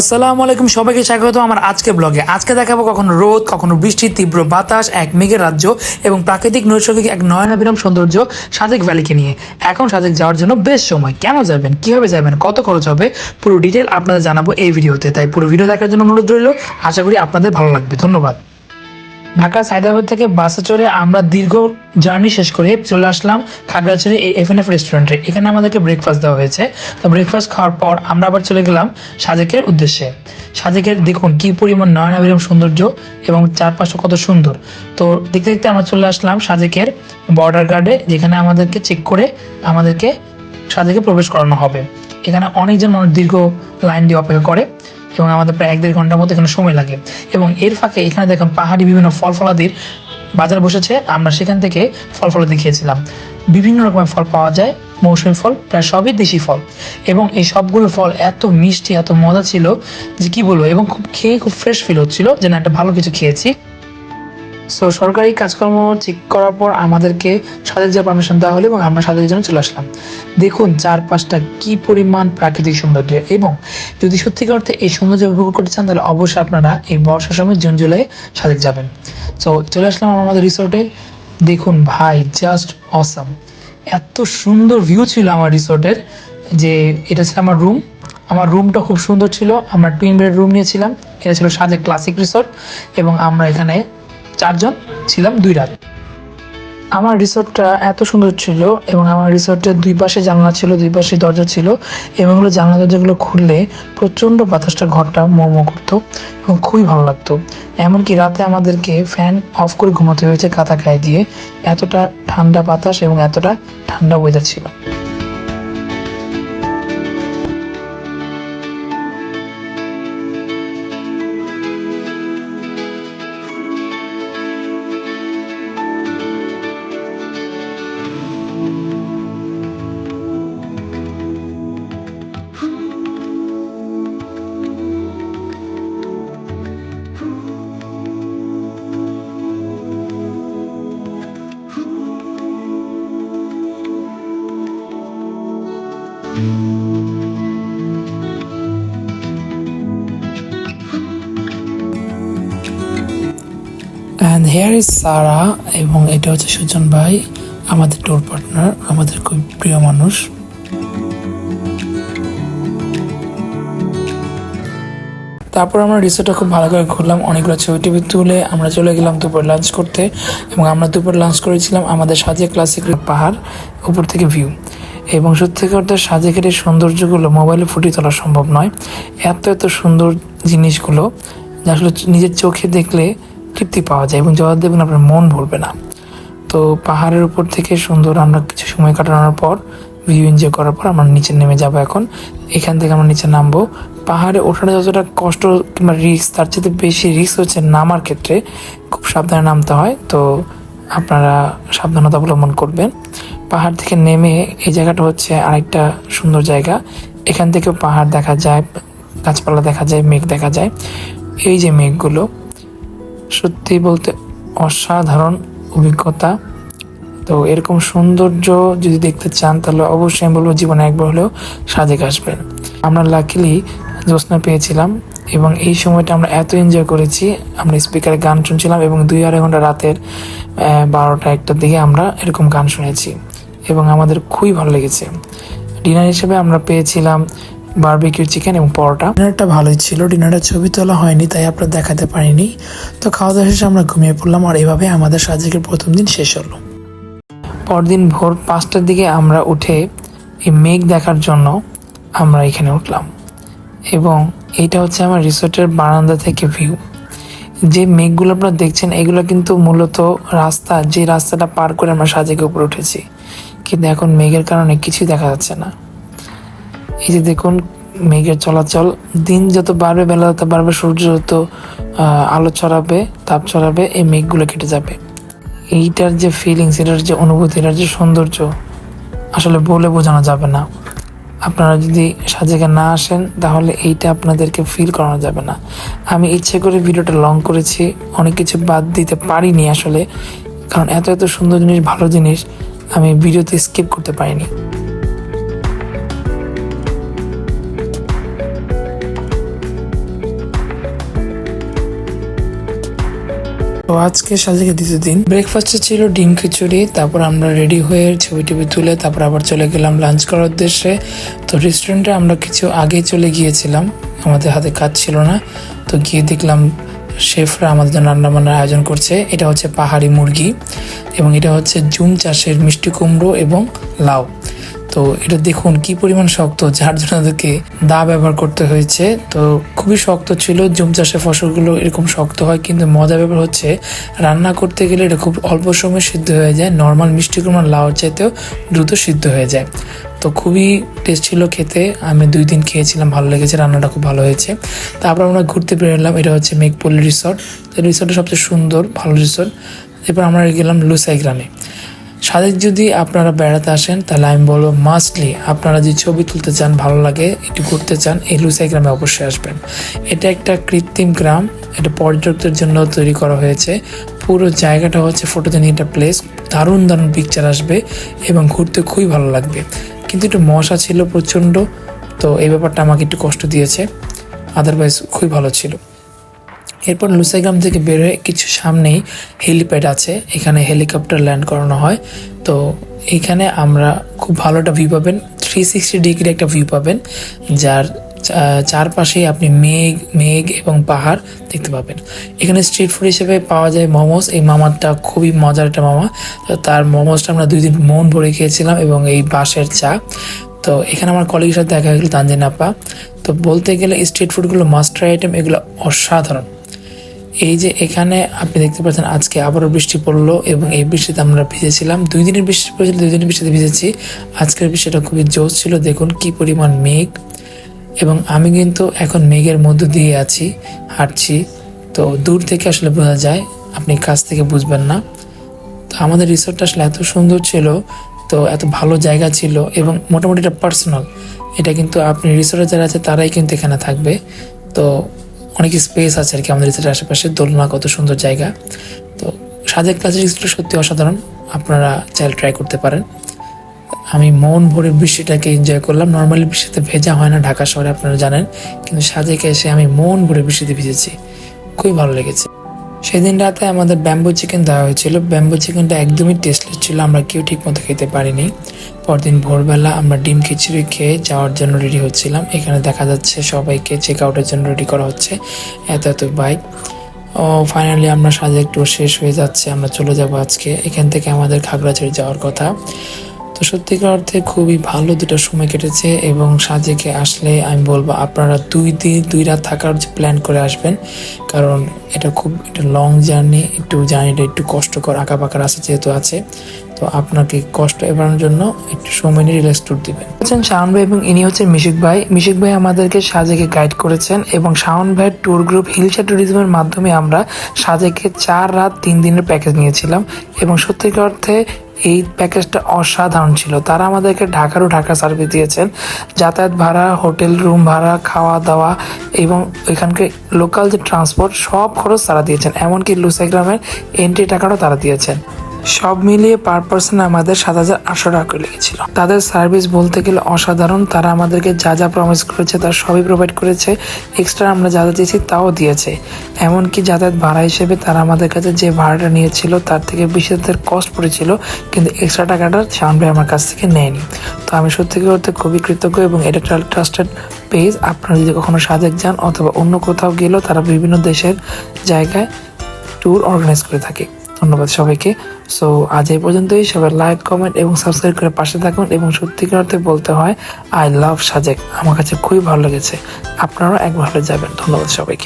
আসসালামু আলাইকুম, সবাইকে স্বাগত আমার আজকে ব্লগে আজকে দেখাবো কখনো রোদ, কখনো বৃষ্টি, তীব্র বাতাস, এক মেঘের রাজ্য এবং প্রাকৃতিক নৈসর্গিক এক নয়নাবিরাম সৌন্দর্য সাজেক ভ্যালিকে নিয়ে। এখন সাজেক যাওয়ার জন্য বেশ সময়। কেন যাবেন? কীভাবে যাবেন? কত খরচ হবে? পুরো ডিটেল আপনাদের জানাব এই ভিডিওতে। তাই পুরো ভিডিও দেখার জন্য অনুরোধ রইল। আশা করি আপনাদের ভালো লাগবে। ধন্যবাদ। ঢাকা সাইদাবাদ থেকে বাসে চড়ে আমরা দীর্ঘ জার্নি শেষ করে চলে আসলাম খাগড়াছড়ি এফ এফ রেস্টুরেন্টে এখানে আমাদেরকে ব্রেকফাস্ট দেওয়া হয়েছে। তো ব্রেকফাস্ট খাওয়ার পর আমরা আবার চলে গেলাম সাজেকের উদ্দেশ্যে। সাজেকের দেখুন কি পরিমাণ নয়নাবিরম সৌন্দর্য এবং চারপাশে কত সুন্দর। তো দেখতে দেখতে আমরা চলে আসলাম সাজেকের বর্ডার গার্ডে যেখানে আমাদেরকে চেক করে আমাদেরকে সাজেকে প্রবেশ করানো হবে। এখানে অনেকজন মানুষ দীর্ঘ লাইন দিয়ে অপেক্ষা করে। এবং আমাদের প্রায় এক দেড় ঘণ্টার মতো এখানে সময় লাগে। এবং এর ফাঁকে এখানে দেখুন পাহাড়ি বিভিন্ন ফল ফলাদির বাজার বসেছে। আমরা সেখান থেকে ফল ফলাদি খেয়েছিলাম। বিভিন্ন রকমের ফল পাওয়া যায়, মৌসুমী ফল, প্রায় সবই দেশি ফল। এবং এই সবগুলো ফল এত মিষ্টি, এত মজা ছিল যে কি বলব? এবং খুব খেয়ে খুব ফ্রেশ ফিল হচ্ছিল যেন একটা ভালো কিছু খেয়েছি। সো সরকারি কাজকর্ম চেক করার পর আমাদেরকে সাদের যে পারমিশন দেওয়া হলো এবং আমরা সাদের জন্য চলে আসলাম। দেখুন চারপাশটা কি পরিমাণ প্রাকৃতিক সৌন্দর্য এবং যদি সত্যিকার অর্থে এই সৌন্দর্য উপভোগ করতে চান, তাহলে অবশ্যই আপনারা এই বর্ষার সময় জুন, জুলাই সাদেক যাবেন। সো চলে আসলাম আমাদের রিসোর্টে দেখুন ভাই জাস্ট অসাম এত সুন্দর ভিউ ছিল আমার রিসোর্টের যে এটা ছিল আমার রুম আমার রুমটা খুব সুন্দর ছিল। আমরা টুইন বেড রুম নিয়েছিলাম। এটা ছিল সাজেক ক্লাসিক রিসোর্ট এবং আমরা এখানে চারজন ছিলাম দুই রাত। আমার রিসোর্টটা এত সুন্দর ছিল এবং আমার রিসোর্টের দুই পাশে জানলা ছিল, দুই পাশে দরজা ছিল এবং জানলা দরজাগুলো খুললে প্রচণ্ড বাতাসটা ঘরটা মোমো করতো এবং খুবই ভালো লাগতো। এমনকি রাতে আমাদেরকে ফ্যান অফ করে ঘুমাতে হয়েছে কাঁথা গায়ে দিয়ে। এতটা ঠান্ডা বাতাস এবং এতটা ঠান্ডা ওয়েদার ছিল। হেয়ার ইজ সারা এবং এটা হচ্ছে সুজন ভাই, আমাদের ট্যুর পার্টনার আমাদের খুব প্রিয় মানুষ। তারপর আমরা রিসোর্টটা খুব ভালো করে ঘুরলাম, অনেকগুলো ছবি টবি তুলে আমরা চলে গেলাম দুপুর লাঞ্চ করতে এবং আমরা দুপুর লাঞ্চ করেছিলাম আমাদের সাজে ক্লাসিক পাহাড়, উপর থেকে ভিউ এবং সত্যি করতে সাজেকের এই সৌন্দর্যগুলো মোবাইলে ফুটিয়ে তোলা সম্ভব নয়। এত এত সুন্দর জিনিসগুলো, যা আসলে নিজের চোখে দেখলে তৃপ্তি পাওয়া যায় এবং জবাব দেবেন আপনার মন ভরবে না। তো পাহাড়ের উপর থেকে সুন্দর আমরা কিছু সময় কাটানোর পর ভিউ এনজয় করার পর আমরা নিচে নেমে যাব এখন। এখান থেকে আমরা নিচে নামবো। পাহাড়ে ওঠাটা যতটা কষ্ট কিংবা রিস্ক তার চেয়ে বেশি রিস্ক হচ্ছে নামার ক্ষেত্রে। খুব সাবধানে নামতে হয়, তো আপনারা সাবধানতা অবলম্বন করবেন। পাহাড় থেকে নেমে এই জায়গাটা হচ্ছে আরেকটা সুন্দর জায়গা। এখান থেকেও পাহাড় দেখা যায়, গাছপালা দেখা যায়, মেঘ দেখা যায়। এই যে মেঘগুলো সত্যি বলতে অসাধারণ অভিজ্ঞতা। তো এরকম সৌন্দর্য যদি দেখতে চান, তাহলে অবশ্যই আমি বলব জীবনে একবার হলেও সাজেক আসবেন। আমরা লাকিলি জ্যোৎস্না পেয়েছিলাম এবং এই সময়টা আমরা এত এনজয় করেছি, আমরা স্পিকারে গান শুনছিলাম এবং দুই আড়াই ঘণ্টা রাতের বারোটা একটার দিকে আমরা এরকম গান শুনেছি এবং আমাদের খুবই ভালো লেগেছে। ডিনার হিসেবে আমরা পেয়েছিলাম বারবিকিউ চিকেন এবং পরোটা। ডিনারটা ভালোই ছিল ডিনারের ছবি তোলা হয়নি তাই আপনার দেখাতে পারিনি। তো খাওয়া দাওয়া শেষে আমরা ঘুমিয়ে পড়লাম আর এভাবে আমাদের সাজেকের প্রথম দিন শেষ হলো। পরদিন ভোর পাঁচটার দিকে আমরা উঠে এই মেঘ দেখার জন্য আমরা এখানে উঠলাম। এবং এইটা হচ্ছে আমার রিসোর্টের বারান্দা থেকে ভিউ যে মেঘগুলো আপনারা দেখছেন এগুলো কিন্তু মূলত রাস্তা যে রাস্তাটা পার করে আমরা সাজেকে উপরে উঠেছি। কিন্তু এখন মেঘের কারণে কিছুই দেখা যাচ্ছে না। এই যে দেখুন, মেঘের চলাচল, দিন যত বাড়বে, বেলা যত বাড়বে, সূর্য যত আলো ছড়াবে, তাপ ছড়াবে, এই মেঘগুলো কেটে যাবে। এইটার যে ফিলিংস এটার যে অনুভূতি, এটার যে সৌন্দর্য, আসলে বলে বোঝানো যাবে না। আপনারা যদি সাজেকে না আসেন, তাহলে এইটা আপনাদেরকে ফিল করানো যাবে না। আমি ইচ্ছে করে ভিডিওটা লং করেছি, অনেক কিছু বাদ দিতে পারিনি আসলে, কারণ এত এত সুন্দর জিনিস, ভালো জিনিস, আমি ভিডিওতে স্কিপ করতে পারিনি। আজকে সাজেকে দ্বিতীয় দিন। ব্রেকফাস্টে ছিল ডিম খিচুড়ি, তারপর আমরা রেডি হয়ে ছবি টবি তুলে তারপর আবার চলে গেলাম লাঞ্চ করার উদ্দেশ্যে। তো রেস্টুরেন্টে আমরা কিছু আগেই চলে গিয়েছিলাম, আমাদের হাতে কাজ ছিল না। তো গিয়ে দেখলাম শেফরা আমাদের জন্য রান্না বান্নার আয়োজন করছে। এটা হচ্ছে পাহাড়ি মুরগি এবং এটা হচ্ছে জুম চাষের মিষ্টি কুমড়ো এবং লাউ। তো এটা দেখুন কি পরিমাণ শক্ত, যার জন্য ওদেরকে দা ব্যবহার করতে হয়েছে। তো খুবই শক্ত ছিল, জুম চাষের ফসলগুলো এরকম শক্ত হয়, কিন্তু মজা ব্যাপার হচ্ছে, রান্না করতে গেলে এটা খুব অল্প সময় সিদ্ধ হয়ে যায়, নর্মাল মিষ্টি কুমড়ার লাউর চাইতেও দ্রুত সিদ্ধ হয়ে যায়। তো খুবই টেস্ট ছিল খেতে, আমি দুই দিন খেয়েছিলাম, ভালো লেগেছে, রান্নাটা খুব ভালো হয়েছে। তারপর আমরা ঘুরতে বেরোলাম এটা হচ্ছে মেঘপল্লী রিসর্ট রিসর্টটা সবচেয়ে সুন্দর, ভালো রিসর্ট এরপর আমরা গেলাম লুসাই গ্রামে। সাদেক যদি আপনারা বেড়াতে আসেন, তাহলে আমি বলব মাস্টলি আপনারা যদি ছবি তুলতে চান, ভালো লাগে, একটু ঘুরতে চান, এই লুসাই গ্রামে অবশ্যই আসবেন। এটা একটা কৃত্রিম গ্রাম, এটা পর্যটকদের জন্য তৈরি করা হয়েছে। পুরো জায়গাটা হচ্ছে ফটোজেনিক একটা প্লেস দারুণ দারুণ পিকচার আসবে এবং ঘুরতে খুবই ভালো লাগবে। কিন্তু একটু মশা ছিল প্রচণ্ড, তো এই ব্যাপারটা আমাকে একটু কষ্ট দিয়েছে আদারওয়াইজ খুবই ভালো ছিল। এরপর লুসাইগ্রাম থেকে বেরোয় কিছু সামনেই হেলিপ্যাড আছে। এখানে হেলিকপ্টার ল্যান্ড করানো হয়। তো এখানে আমরা খুব ভালো একটা ভিউ পাবেন। থ্রি সিক্সটি ডিগ্রি একটা ভিউ পাবেন, যার চা- চারপাশেই আপনি মেঘ মেঘ এবং পাহাড় দেখতে পাবেন। এখানে স্ট্রিট ফুড হিসেবে পাওয়া যায় মোমোস এই মামাটা খুবই মজার একটা মামা। তার মোমোসটা আমরা দুই দিন মন ভরে খেয়েছিলাম এবং এই বাঁশের চা। তো এখানে আমার কলিগের সাথে দেখা গেল তানজিন তো বলতে গেলে স্ট্রিট ফুডগুলো মাস্টার আইটেম এগুলো অসাধারণ। এই যে এখানে আপনি দেখতে পাচ্ছেন আজকে আবারও বৃষ্টি পড়ল এবং এই বৃষ্টিতে আমরা ভিজেছিলাম। দুই দিনের বৃষ্টি পড়েছিল, দুই দিনের বৃষ্টিতে ভিজেছি। আজকের বৃষ্টিটা খুবই জোর ছিল, দেখুন কি পরিমাণ মেঘ। এবং আমি কিন্তু এখন মেঘের মধ্য দিয়ে আছি, হাঁটছি। তো দূর থেকে আসলে বোঝা যায়, আপনি কাছ থেকে বুঝবেন না। তো আমাদের রিসোর্টটা আসলে এত সুন্দর ছিল, তো এত ভালো জায়গা ছিল এবং মোটামুটি এটা পার্সোনাল এটা কিন্তু আপনি রিসোর্টে যারা আছে তারাই কিন্তু এখানে থাকবে। তো অনেক স্পেস আছে আর কি আমাদের রিসোর্টের আশেপাশে। দোলনা কত সুন্দর জায়গা। তো সাজেক ক্লাসের রিসোর্টটা সত্যি অসাধারণ। আপনারা চাইলে ট্রাই করতে পারেন। আমি মন ভরে বৃষ্টিটাকে এনজয় করলাম। নর্মালি বৃষ্টিতে ভেজা হয় না ঢাকা শহরে, আপনারা জানেন। কিন্তু সাজেকে এসে আমি মন ভরে বৃষ্টিতে ভিজেছি। খুবই ভালো লেগেছে। সেদিন রাতে আমাদের ব্যাম্বু চিকেন দেওয়া হয়েছিল। ব্যাম্বু চিকেনটা একদমই টেস্টলেস ছিল। আমরা কেউ ঠিক মতো খেতে পারিনি। পরদিন ভোরবেলা আমরা ডিম খিচুড়ি খেয়ে যাওয়ার জন্য রেডি হচ্ছিলাম। এখানে দেখা যাচ্ছে সবাইকে চেক আউটের জন্য রেডি করা হচ্ছে। এত এত বাইক ও ফাইনালি আমরা সাজে একটু শেষ হয়ে যাচ্ছে। আমরা চলে যাব আজকে। এখান থেকে আমাদের খাগড়াছড়ি যাওয়ার কথা। তো সত্যিকার অর্থে খুবই ভালো দুটো সময় কেটেছে এবং সাজেকে আসলে আমি বলব আপনারা দুই দিন, দুই রাত থাকার প্ল্যান করে আসবেন। কারণ এটা খুব একটা লং জার্নি একটু জার্নিটা একটু কষ্টকর আঁকা পাকা রাস্তা যেহেতু আছে। তো আপনাকে কষ্ট এড়ানোর জন্য একটু সময় নিয়ে রিল্যাক্স ট্যুর দিবেন। হচ্ছেন শাওন ভাই এবং ইনি হচ্ছেন মিশিক ভাই। মিশিক ভাই আমাদেরকে সাজেকে গাইড করেছেন এবং শাওন ভাইয়ের ট্যুর গ্রুপ হিলসা ট্যুরিজমের মাধ্যমে আমরা সাজেকে চার রাত, তিন দিনের প্যাকেজ নিয়েছিলাম এবং সত্যিকার অর্থে এই প্যাকেজটা অসাধারণ ছিল। তারা আমাদেরকে ঢাকারও ঢাকা সার্ভিস দিয়েছেন। যাতায়াত ভাড়া হোটেল রুম ভাড়া খাওয়া দাওয়া এবং এখানকার লোকাল যে ট্রান্সপোর্ট সব খরচ তারা দিয়েছেন। এমনকি লুসাইগ্রামের এন্ট্রি টাকাটাও তারা দিয়েছেন। সব মিলিয়ে পার পার্সন আমাদের সাত হাজার আটশো টাকা লেগেছিল। তাদের সার্ভিস বলতে গেলে অসাধারণ, তারা আমাদেরকে যা যা প্রমিস করেছে তার সবই প্রোভাইড করেছে। এক্সট্রা আমরা যা যা দিয়েছি তাও দিয়েছে। এমনকি যাতায়াত ভাড়া হিসেবে তারা আমাদের কাছে যে ভাড়াটা নিয়েছিল তার থেকে বেশি তাদের কস্ট পড়েছিল, কিন্তু এক্সট্রা টাকাটা ভাই আমার কাছ থেকে নেয়নি। তো আমি সত্যি করতে খুবই কৃতজ্ঞ এবং এটা ট্রাস্টেড পেজ আপনারা যদি কখনো সাজেক যান অথবা অন্য কোথাও গেলেও তারা বিভিন্ন দেশের জায়গায় ট্যুর অর্গানাইজ করে থাকে। ধন্যবাদ সবাইকে। সো আজ এই পর্যন্তই। সবাই লাইক কমেন্ট এবং সাবস্ক্রাইব করে পাশে থাকুন এবং সত্যিকার অর্থে বলতে হয় আই লাভ সাজেক। আমার কাছে খুবই ভালো লেগেছে। আপনারাও একবার যাবেন। ধন্যবাদ সবাইকে।